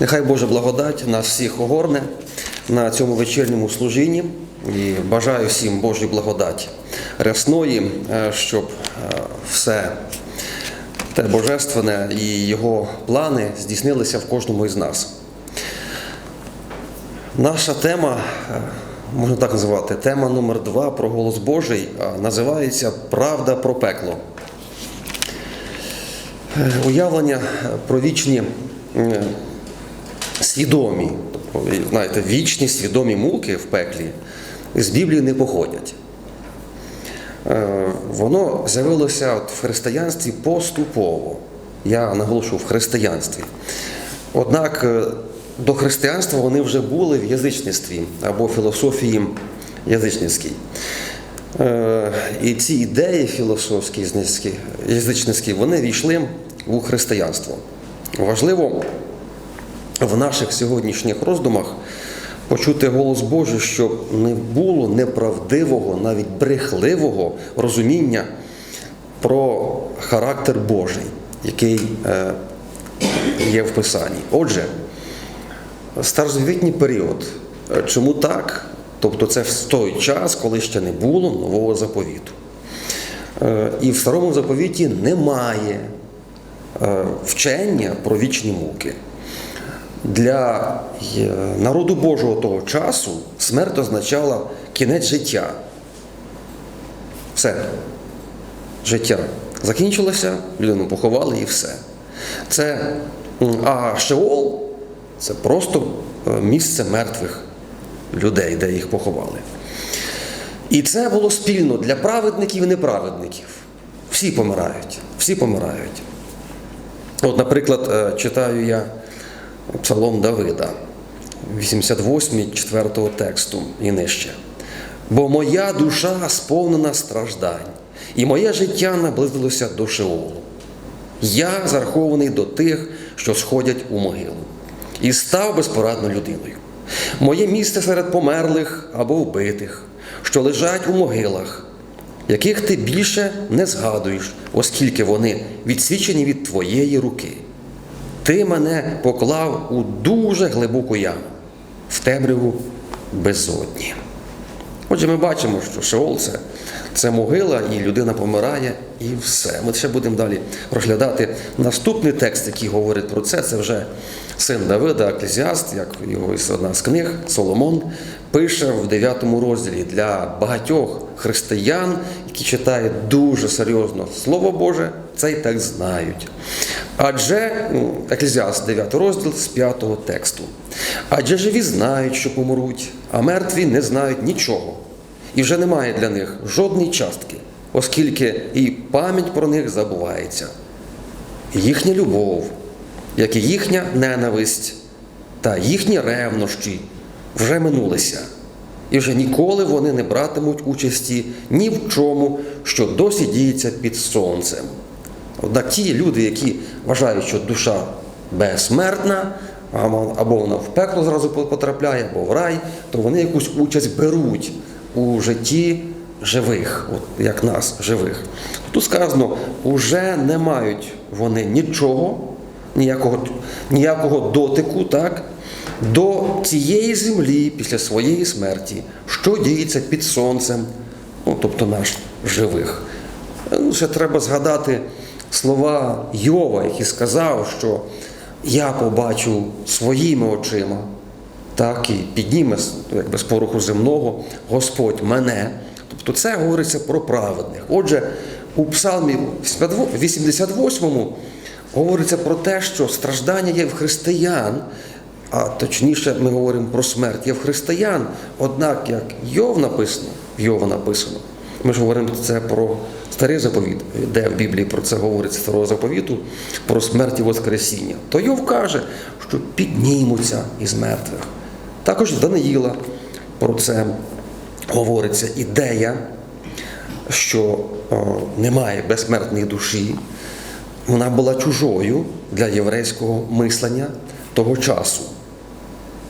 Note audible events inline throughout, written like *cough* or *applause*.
Нехай Божа благодать нас всіх огорне на цьому вечірньому служінні і бажаю всім Божої благодаті рясної, е, щоб е, все те божественне і його плани здійснилися в кожному із нас. Наша тема, е, можна так називати, тема номер два про голос Божий називається Правда про пекло. Уявлення про вічні свідомі, знаєте, вічні свідомі муки в пеклі з Біблії не походять. Е, Воно з'явилося в християнстві поступово. Я наголошую в християнстві. Однак е, до християнства вони вже були в язичництві або філософії язичницькій. Е, І ці ідеї філософські, язичницькі, вони війшли у християнство. Важливо в наших сьогоднішніх роздумах почути голос Божий, щоб не було неправдивого, навіть брехливого розуміння про характер Божий, який е, є в Писанні. Отже, старозавітній період. Е, Чому так? Тобто це в той час, коли ще не було нового заповіту. Е, І в старому заповіті немає вчення про вічні муки. Для е, народу Божого того часу смерть означала кінець життя. Все. Життя закінчилося, людину поховали і все. Це, а Шеол це просто е, місце мертвих людей, де їх поховали. І це було спільно для праведників і неправедників. Всі помирають, всі помирають. От, наприклад, е, читаю я Псалом Давида, 88, 4 тексту і нижче. Бо моя душа сповнена страждань, і моє життя наблизилося до Шеолу. Я зарахований до тих, що сходять у могилу, і став безпорадною людиною. Моє місце серед померлих або вбитих, що лежать у могилах, яких ти більше не згадуєш, оскільки вони відсвічені від твоєї руки. Ти мене поклав у дуже глибоку яму, в темряву безодні. Отже, ми бачимо, що Шеол це, це могила, і людина помирає, і все. Ми ще будемо далі розглядати наступний текст, який говорить про це. Це вже син Давида, Еклезіаст, як його одна з книг, Соломон, пише в 9 розділі для багатьох християн, які читають дуже серйозно Слово Боже, цей текст знають. Адже ну, Еклезіаст, 9 розділ з 5 тексту. Адже живі знають, що помруть, а мертві не знають нічого. І вже немає для них жодної частки, оскільки і пам'ять про них забувається. Їхня любов, як і їхня ненависть та їхні ревнощі вже минулися, і вже ніколи вони не братимуть участі ні в чому, що досі діється під сонцем. Однак ті люди, які вважають, що душа безсмертна, або вона в пекло зразу потрапляє, або в рай, то вони якусь участь беруть у житті живих, от як нас, живих. Тут сказано, уже не мають вони нічого, ніякого, ніякого дотику так, до цієї землі після своєї смерті, що діється під сонцем, ну, тобто наш живих. Ну, Ще треба згадати слова Йова, який сказав, що я побачу своїми очима, так і підніме якби, з поруху земного Господь мене. Тобто це говориться про праведних. Отже, у Псалмі 88 говориться про те, що страждання є в християн, а точніше ми говоримо про смерть є в християн. Однак, як Йов написано, Йова написано, ми ж говоримо це про старий заповіт, де в Біблії про це говориться старого заповіту, про смерть і Воскресіння. То Йов каже, що піднімуться із мертвих. Також в Даниїла про це говориться ідея, що о, немає безсмертної душі. Вона була чужою для єврейського мислення того часу.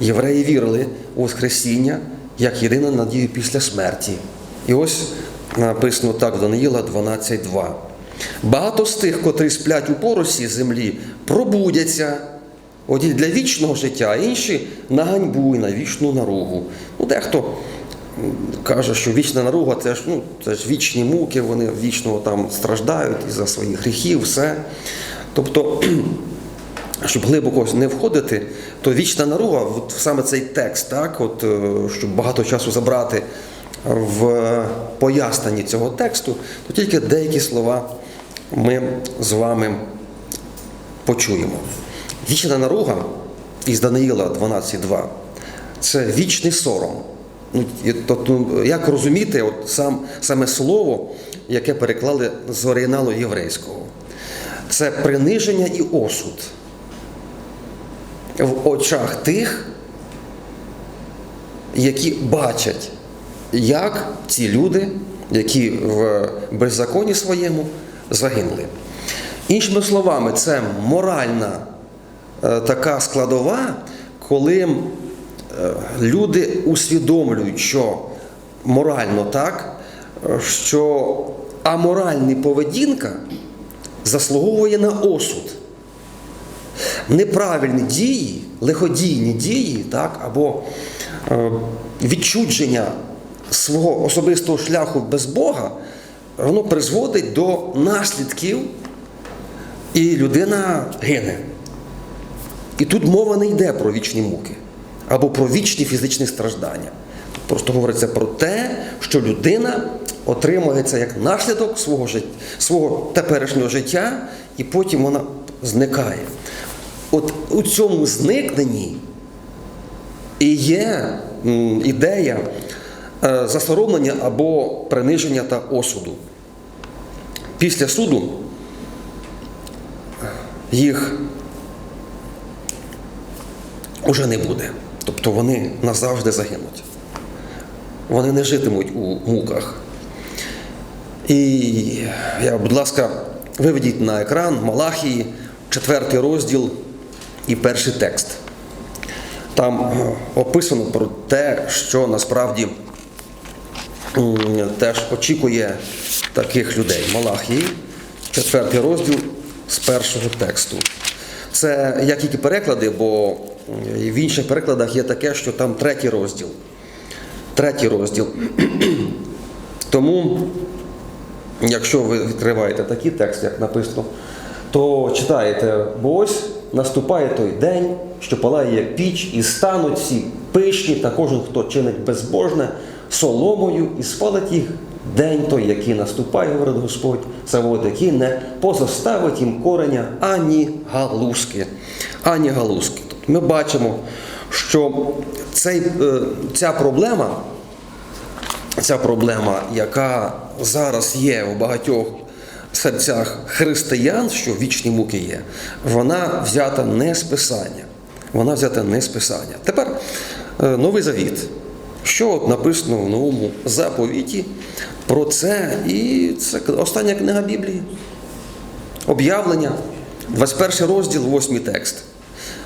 Євреї вірили у Воскресіння як єдину надію після смерті. І ось написано так в Даниїла 12.2. Багато з тих, котрі сплять у поросі землі, пробудяться Одні для вічного життя, а інші на ганьбу і на вічну наругу. Ну, дехто каже, що вічна наруга це ж, ну, це ж вічні муки, вони вічно там страждають із-за своїх гріхів, все. Тобто, *clears throat* щоб глибоко не входити, то вічна наруга, от саме цей текст, так, от, е, щоб багато часу забрати в поясненні цього тексту, то тільки деякі слова ми з вами почуємо. Вічна наруга із Даниїла 12.2 це вічний сором. Ну, і то- ну, як розуміти от сам, саме слово, яке переклали з оригіналу єврейського? Це приниження і осуд в очах тих, які бачать, як ці люди, які в беззаконні своєму загинули. Іншими словами, це моральна така складова, коли е, люди усвідомлюють, що морально так, е, що аморальна поведінка заслуговує на осуд неправильні дії, лиходійні дії, так, або е, відчудження свого особистого шляху без Бога, воно призводить до наслідків, і людина гине. І тут мова не йде про вічні муки або про вічні фізичні страждання. Просто говориться про те, що людина отримує це як наслідок свого, життя, свого теперішнього життя, і потім вона зникає. От у цьому зникненні і є ідея е, засоромлення або приниження та осуду. Після суду їх уже не буде. Тобто вони назавжди загинуть. Вони не житимуть у муках. І я, будь ласка, виведіть на екран Малахії, четвертий розділ і перший текст. Там е, описано про те, що насправді теж очікує таких людей. Малахії, четвертий розділ з першого тексту. Це як тільки переклади, бо в інших перекладах є таке, що там третій розділ. Третій розділ. *clears throat* Тому, якщо ви відкриваєте такий текст, як написано, то читаєте, бо ось наступає той день, що палає піч, і стануть всі пишні, та кожен, хто чинить безбожне, соломою, і спалить їх день той, який наступає, говорить Господь, Савод, який не позоставить їм кореня ані галузки. Ані галузки. Тобто ми бачимо, що цей, е, ця проблема ця проблема, яка зараз є у багатьох серцях християн, що вічні муки є, вона взята не з писання. Вона взята не з писання. Тепер е, новий завіт. Що от написано в новому заповіті про це? І це остання книга Біблії. Об'явлення, 21 розділ, 8 текст.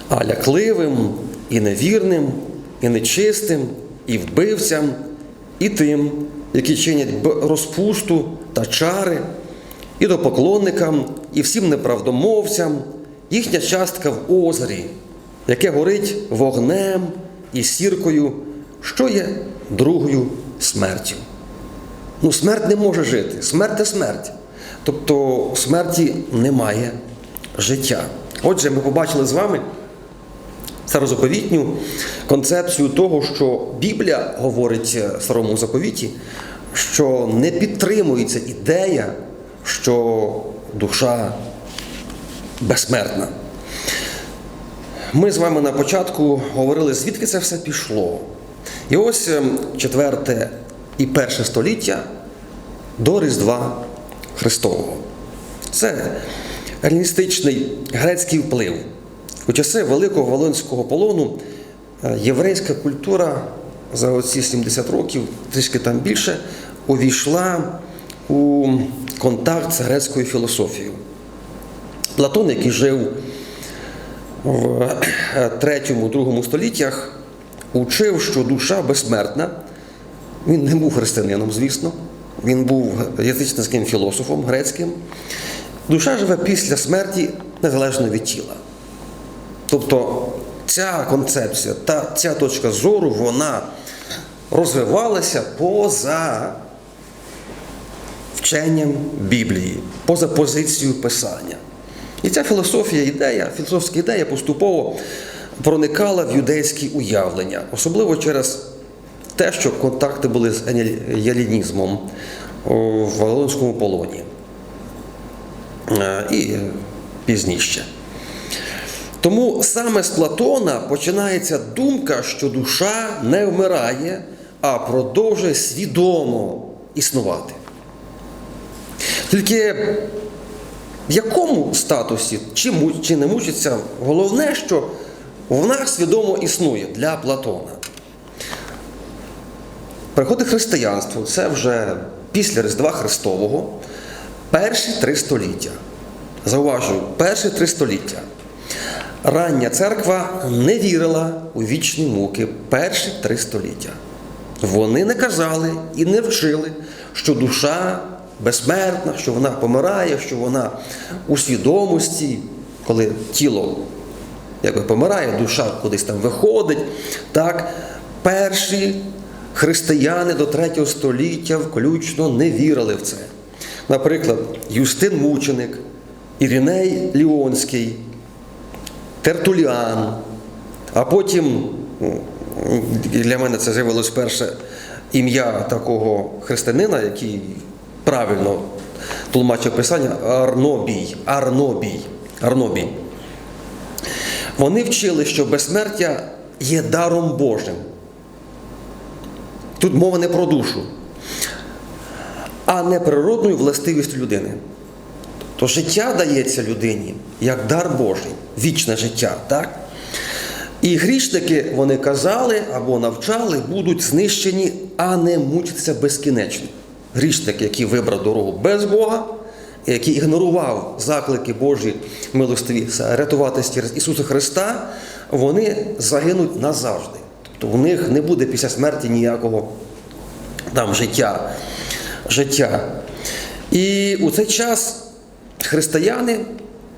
А лякливим, і невірним, і нечистим, і вбивцям, і тим, які чинять розпусту та чари, і до поклонникам, і всім неправдомовцям, їхня частка в озері, яке горить вогнем і сіркою, що є другою смертю. Ну, смерть не може жити. Смерть це смерть. Тобто смерті немає життя. Отже, ми побачили з вами старозаповітню концепцію того, що Біблія говорить в старому заповіті, що не підтримується ідея, що душа безсмертна. Ми з вами на початку говорили, звідки це все пішло. І ось ем, четверте і перше століття до Різдва Христового. Це еліністичний грецький вплив. У часи Великого Волинського полону е, єврейська культура за оці 70 років, трішки там більше, увійшла у контакт з грецькою філософією. Платон, який жив в 3-2 століттях, учив, що душа безсмертна. Він не був християнином, звісно. Він був язичницьким філософом грецьким. Душа живе після смерті незалежно від тіла. Тобто ця концепція та ця точка зору, вона розвивалася поза вченням Біблії, поза позицією Писання. І ця філософія ідея, філософська ідея поступово проникала в юдейські уявлення, особливо через те, що контакти були з елінізмом в Вавилонському полоні Е, і пізніше. Тому саме з Платона починається думка, що душа не вмирає, а продовжує свідомо існувати. Тільки в якому статусі, чи, чи не мучиться, головне, що вона свідомо існує для Платона. Приходить християнство, це вже після Різдва Христового, перші три століття. Зауважую, перші три століття. Рання церква не вірила у вічні муки перші три століття. Вони не казали і не вчили, що душа безсмертна, що вона помирає, що вона у свідомості, коли тіло якби помирає, душа кудись там виходить. Так, перші християни до третього століття включно не вірили в це. Наприклад, Юстин Мученик, Іриней Ліонський, Тертуліан, а потім для мене це з'явилось перше ім'я такого християнина, який правильно тлумачив писання Арнобій. Арнобій. Арнобій. Вони вчили, що безсмертя є даром Божим. Тут мова не про душу, а не природною властивістю людини. То життя дається людині як дар Божий, вічне життя, так? І грішники, вони казали або навчали, будуть знищені, а не мучитися безкінечно. Грішник, який вибрав дорогу без Бога, який ігнорував заклики Божі милостиві рятуватися через Ісуса Христа, вони загинуть назавжди. Тобто у них не буде після смерті ніякого там життя. життя. І у цей час християни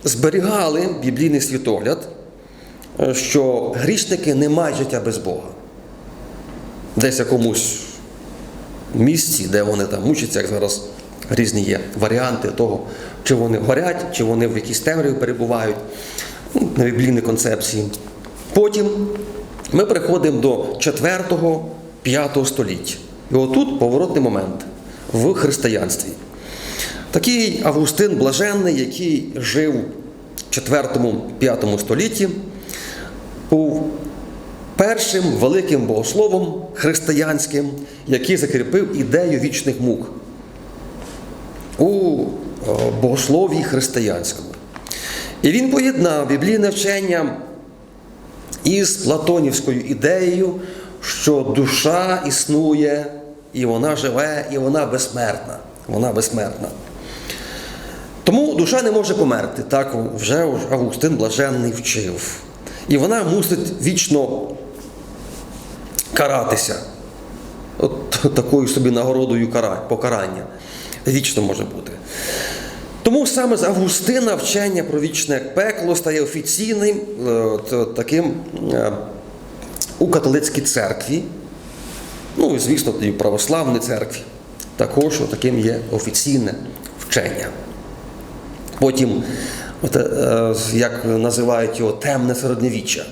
зберігали біблійний світогляд, що грішники не мають життя без Бога. Десь якомусь місці, де вони там мучаться, як зараз різні є варіанти того, чи вони горять, чи вони в якійсь темряві перебувають, ну, на біблійній концепції. Потім ми приходимо до 4-5 століття. І отут поворотний момент в християнстві. Такий Августин Блаженний, який жив в 4-5 столітті, був першим великим богословом християнським, який закріпив ідею вічних мук у е, богослов'ї християнському. І він поєднав біблійне вчення із платонівською ідеєю, що душа існує, і вона живе, і вона безсмертна. Вона безсмертна. Тому душа не може померти, так вже Августин Блаженний вчив. І вона мусить вічно каратися. От такою собі нагородою покарання. Вічно може бути. Тому саме з Августина вчення про вічне пекло стає офіційним е, таким е, у католицькій церкві, ну і звісно, і в православній церкві. Також таким є офіційне вчення. Потім, от, е, як називають його, темне середньовіччя.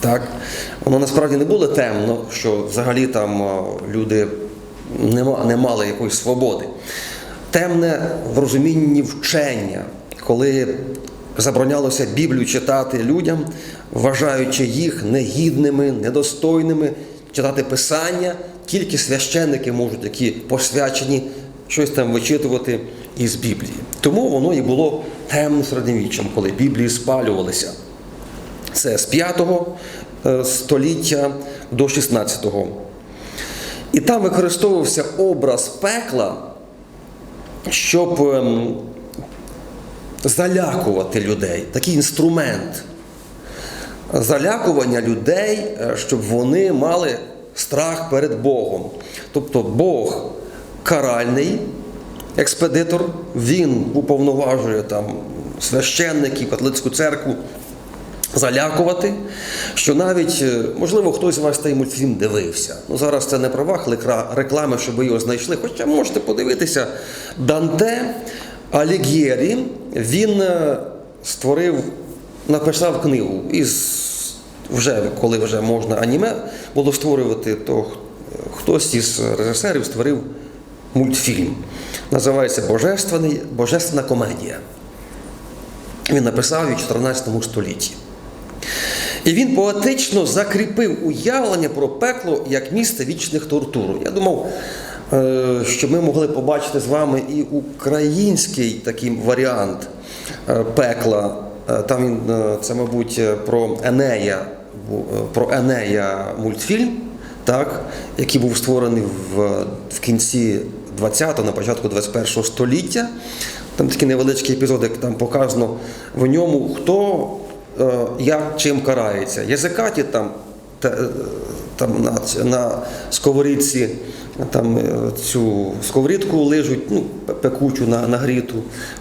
Так, воно насправді не було темно, що взагалі там люди не, мали якоїсь свободи. Темне в розумінні вчення, коли заборонялося Біблію читати людям, вважаючи їх негідними, недостойними, читати писання, тільки священники можуть, які посвячені щось там вичитувати із Біблії. Тому воно і було темним середньовіччям, коли Біблії спалювалися. Це з 5 е, століття до 16-го. І там використовувався образ пекла, щоб ем, залякувати людей. Такий інструмент залякування людей, е, щоб вони мали страх перед Богом. Тобто Бог каральний експедитор, він уповноважує там священників, католицьку церкву залякувати, що навіть, е, можливо, хтось з вас цей мультфільм дивився. Ну, зараз це не правах реклами, щоб ви його знайшли. Хоча можете подивитися, Данте Алігєрі, він е, створив, написав книгу із вже коли вже можна аніме було створювати, то хтось із режисерів створив мультфільм. Називається Божественна комедія. Він написав в 14 столітті. І він поетично закріпив уявлення про пекло як місце вічних тортур. Я думав, е, що ми могли побачити з вами і український такий варіант е, пекла. Е, Там він, це, мабуть, про Енея, про Енея мультфільм, так, який був створений в, в кінці 20-го, на початку 21-го століття. Там такі невеличкі епізоди, як там показано в ньому, хто як чим карається. Язикаті там, те- е, там на, на сковорідці там, е, цю сковорідку лижуть, ну, пекучу на, нагріту.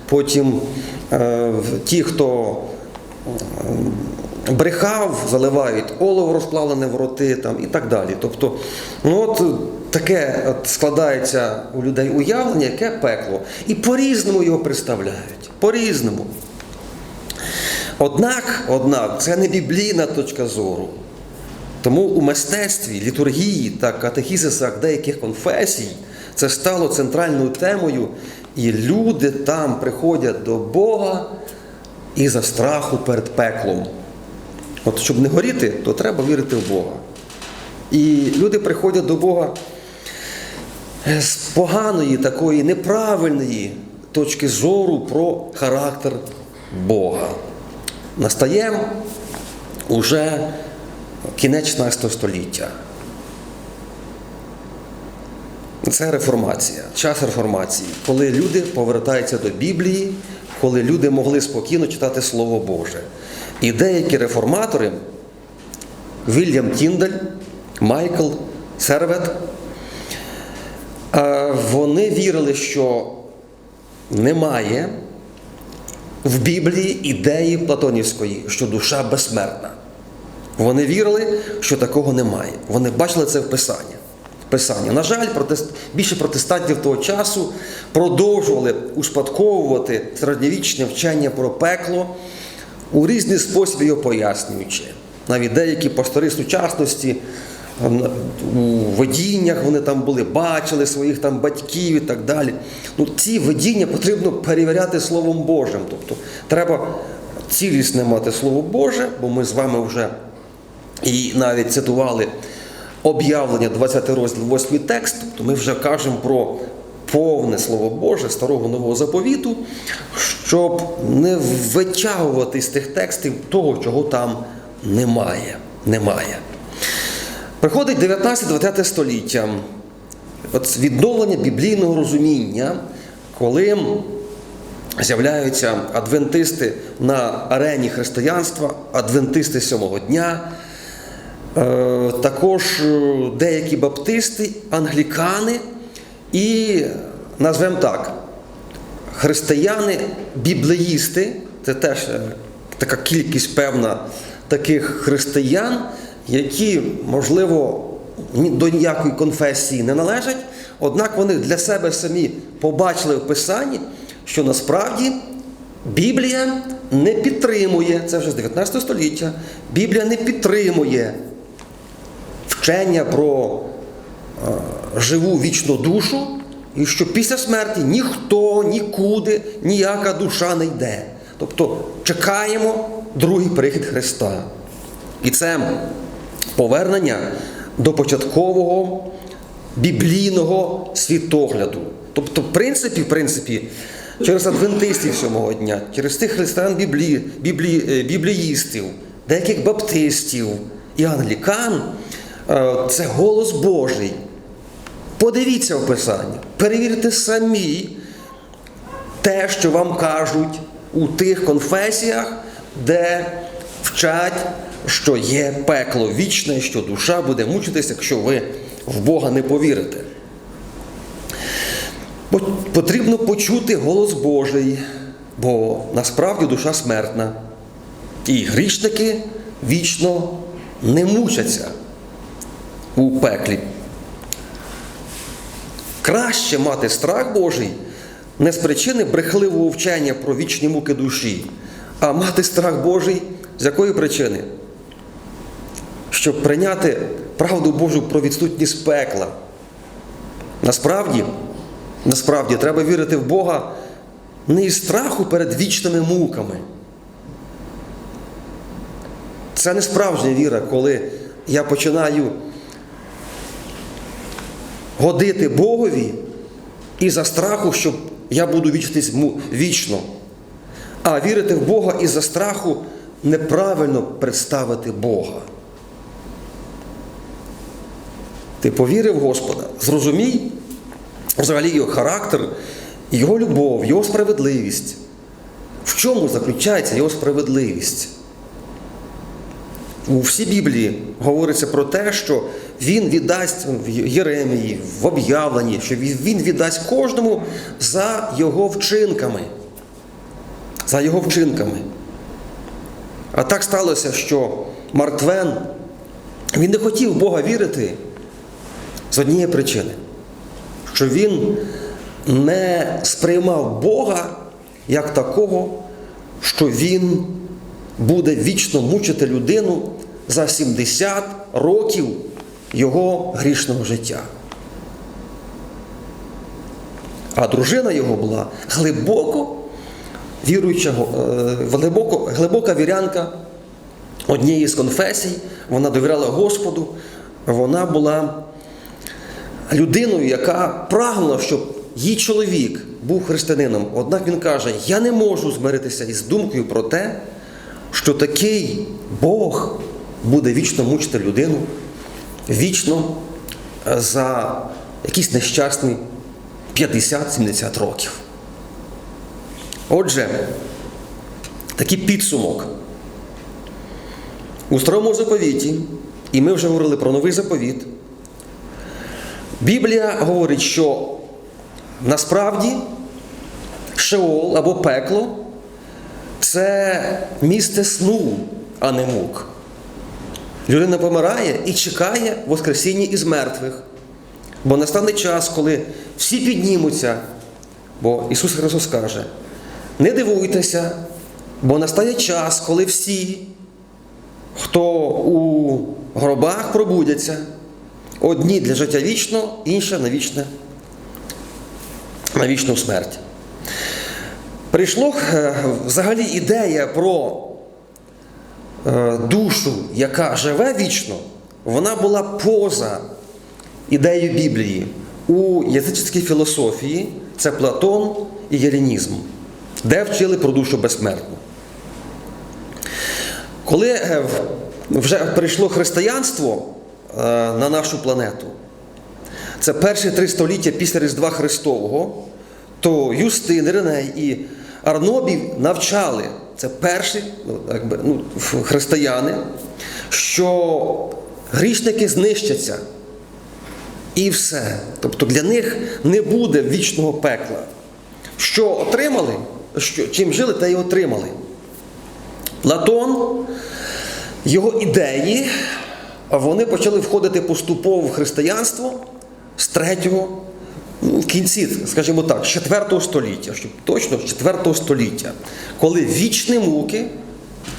Потім е, ті, хто е, брехав, заливають олово розплавлене в роти там, і так далі. Тобто, ну от таке от складається у людей уявлення, яке пекло. І по-різному його представляють. По-різному. Однак, однак, це не біблійна точка зору. Тому у мистецтві, літургії та катехізисах деяких конфесій це стало центральною темою, і люди там приходять до Бога і за страху перед пеклом. От щоб не горіти, то треба вірити в Бога. І люди приходять до Бога з поганої, такої неправильної точки зору про характер Бога. Настає уже кінець 16 століття. Це реформація, час реформації, коли люди повертаються до Біблії, коли люди могли спокійно читати Слово Боже. І деякі реформатори, Вільям Тіндель, Майкл Сервет, е, вони вірили, що немає в Біблії ідеї Платонівської, що душа безсмертна. Вони вірили, що такого немає. Вони бачили це в Писанні. Писання. На жаль, протест... більше протестантів того часу продовжували успадковувати середньовічне вчення про пекло у різний спосіб його пояснюючи. Навіть деякі пастори сучасності у видіннях вони там були, бачили своїх там батьків і так далі. Ну, ці видіння потрібно перевіряти Словом Божим. Тобто треба цілісне мати Слово Боже, бо ми з вами вже і навіть цитували об'явлення 20 розділ, 8 текст, тобто ми вже кажемо про повне Слово Боже, старого нового заповіту, щоб не витягувати з тих текстів того, чого там немає. немає. Приходить 19-20 століття, от відновлення біблійного розуміння, коли з'являються адвентисти на арені християнства, адвентисти сьомого дня. Е, Також е, деякі баптисти, англікани і, назвемо так, християни, біблеїсти, це теж е, така кількість певна таких християн, які, можливо, до ніякої конфесії не належать, однак вони для себе самі побачили в Писанні, що насправді Біблія не підтримує, це вже з 19 століття, Біблія не підтримує вчення про е, живу вічну душу, і що після смерті ніхто нікуди, ніяка душа не йде. Тобто чекаємо другий прихід Христа. І це повернення до початкового біблійного світогляду. Тобто, в принципі, в принципі, через адвентистів сьомого дня, через тих християн біблі, біблі, е, бібліїстів, деяких баптистів і англікан, е, це голос Божий. Подивіться в Писання, перевірте самі те, що вам кажуть у тих конфесіях, де вчать, що є пекло вічне, що душа буде мучитися, якщо ви в Бога не повірите. Потрібно почути голос Божий, бо насправді душа смертна. І грішники вічно не мучаться у пеклі. Краще мати страх Божий не з причини брехливого вчення про вічні муки душі, а мати страх Божий з якої причини? Щоб прийняти правду Божу про відсутність пекла. Насправді, насправді треба вірити в Бога не із страху перед вічними муками. Це не справжня віра, коли я починаю годити Богові і за страху, щоб я буду вічитись вічно. А вірити в Бога із за страху неправильно представити Бога. Ти повірив Господа, зрозумій взагалі його характер, його любов, його справедливість. В чому заключається його справедливість? У всій Біблії говориться про те, що він віддасть в Єремії, в об'явленні, що він віддасть кожному за його вчинками. За його вчинками. А так сталося, що Марк Твен, він не хотів в Бога вірити з однієї причини, що він не сприймав Бога як такого, що він буде вічно мучити людину за 70 років його грішного життя. А дружина його була глибоко віруюча, е, глибоко, глибока вірянка однієї з конфесій, вона довіряла Господу, вона була людиною, яка прагнула, щоб її чоловік був християнином. Однак він каже: Я не можу змиритися із думкою про те, що такий Бог буде вічно мучити людину, вічно е, за якийсь нещасний 50-70 років. Отже, такий підсумок. У старому заповіті, і ми вже говорили про новий заповіт, Біблія говорить, що насправді Шеол або пекло це місце сну, а не мук. Людина помирає і чекає Воскресіння із мертвих. Бо настане час, коли всі піднімуться, бо Ісус Христос каже, не дивуйтеся, бо настає час, коли всі, хто у гробах пробудяться, одні для життя вічно, інші на вічне, на вічну смерть. Прийшло е, взагалі ідея про е, душу, яка живе вічно, вона була поза ідеєю Біблії. У язичницькій філософії це Платон і Єлінізм, де вчили про душу безсмертну. Коли е, вже прийшло християнство на нашу планету, це перші три століття після Різдва Христового, то Юстин, Реней і Арнобій навчали, це перші ну, якби, ну, християни, що грішники знищаться. І все. Тобто для них не буде вічного пекла. Що отримали, що, чим жили, те й отримали. Платон, його ідеї, вони почали входити поступово в християнство з третього, ну, в кінці, скажімо так, з 4 століття, щоб точно з 4 століття, коли вічні муки,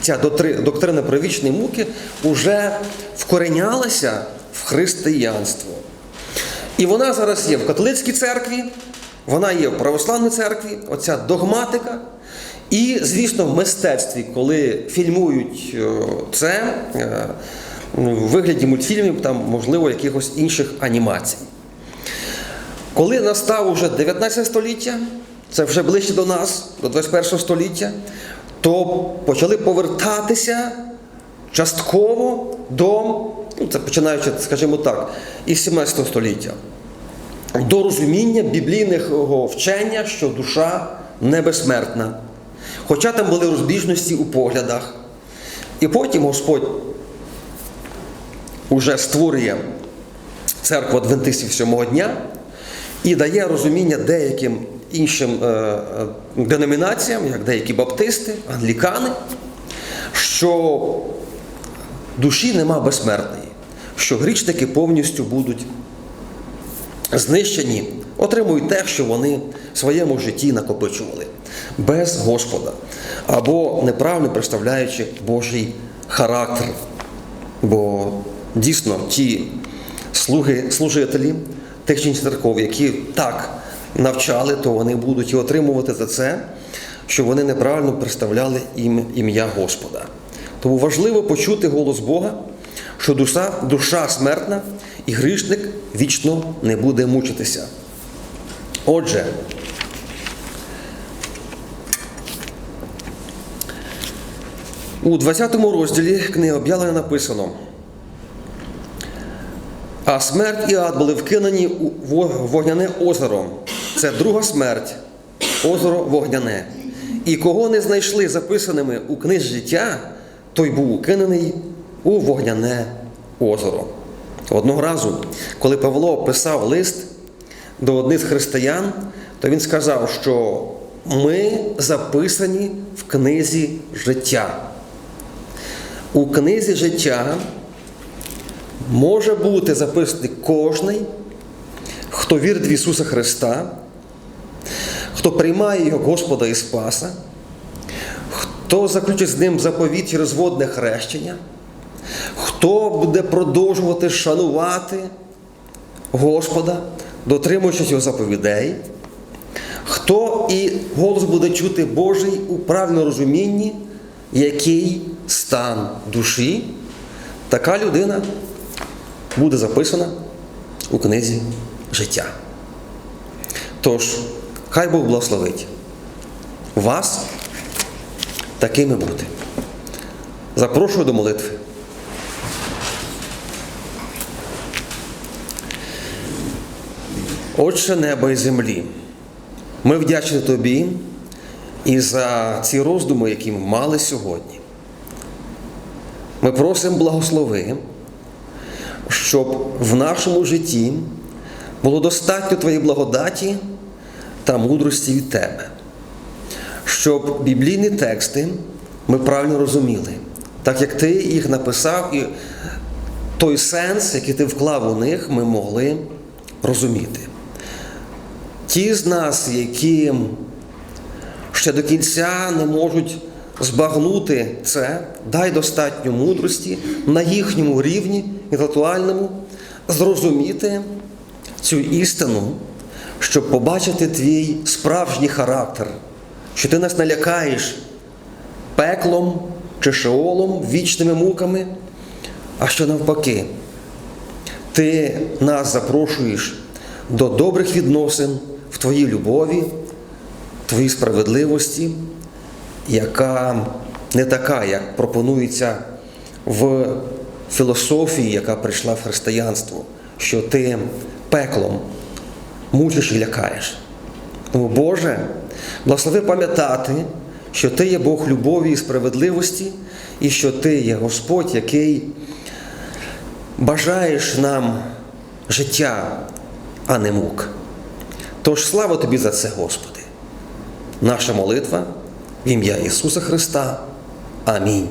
ця доктрина про вічні муки вже вкоренялася в християнство. І вона зараз є в католицькій церкві, вона є в православній церкві, оця догматика. І, звісно, в мистецтві, коли фільмують е, це е, в вигляді мультфільмів, там, можливо, якихось інших анімацій. Коли настав уже 19 століття, це вже ближче до нас, до 21 століття, то почали повертатися частково до, ну це починаючи, скажімо так, із 17 століття, до розуміння біблійного вчення, що душа не безсмертна. Хоча там були розбіжності у поглядах. І потім Господь уже створює церкву адвентистів сьомого дня і дає розуміння деяким іншим е, е, деномінаціям, як деякі баптисти, англікани, що душі нема безсмертної, що грішники повністю будуть знищені, отримують те, що вони в своєму житті накопичували. Без Господа. Або неправильно представляючи Божий характер. Бо дійсно ті слуги, служителі чи церков, які так навчали, то вони будуть і отримувати за це, що вони неправильно представляли ім- ім'я Господа. Тому важливо почути голос Бога, що душа, душа смертна і грішник вічно не буде мучитися. Отже, у 20 розділі книги об'явлення написано. А смерть і ад були вкинені у вогняне озеро. Це друга смерть, озеро вогняне. І кого не знайшли записаними у книзі життя, той був укинений у вогняне озеро. Одного разу, коли Павло писав лист до одних з християн, то він сказав, що ми записані в книзі життя. У книзі життя може бути записаний кожний, хто вірить в Ісуса Христа, хто приймає Його Господа і Спаса, хто заключить з ним заповіт через водне хрещення, хто буде продовжувати шанувати Господа, дотримуючись його заповідей, хто і голос буде чути Божий у правильному розумінні, який стан душі, така людина буде записана у книзі життя. Тож, хай Бог благословить вас такими бути. Запрошую до молитви. Отче неба і землі, ми вдячні Тобі і за ці роздуми, які ми мали сьогодні. Ми просимо благослови, щоб в нашому житті було достатньо Твоєї благодаті та мудрості від Тебе, щоб біблійні тексти ми правильно розуміли, так як Ти їх написав, і той сенс, який ти вклав у них, ми могли розуміти. Ті з нас, які ще до кінця не можуть збагнути це, дай достатньо мудрості на їхньому рівні інтелектуальному зрозуміти цю істину, щоб побачити твій справжній характер, що ти нас не лякаєш пеклом чи шеолом, вічними муками, а що навпаки, ти нас запрошуєш до добрих відносин в твоїй любові, твоїй справедливості, яка не така, як пропонується в філософії, яка прийшла в християнство, що ти пеклом мучиш і лякаєш. Тому, Боже, благослови пам'ятати, що Ти є Бог любові і справедливості, і що Ти є Господь, який бажаєш нам життя, а не мук. Тож слава тобі за це, Господи. Наша молитва в ім'я Ісуса Христа. Амінь.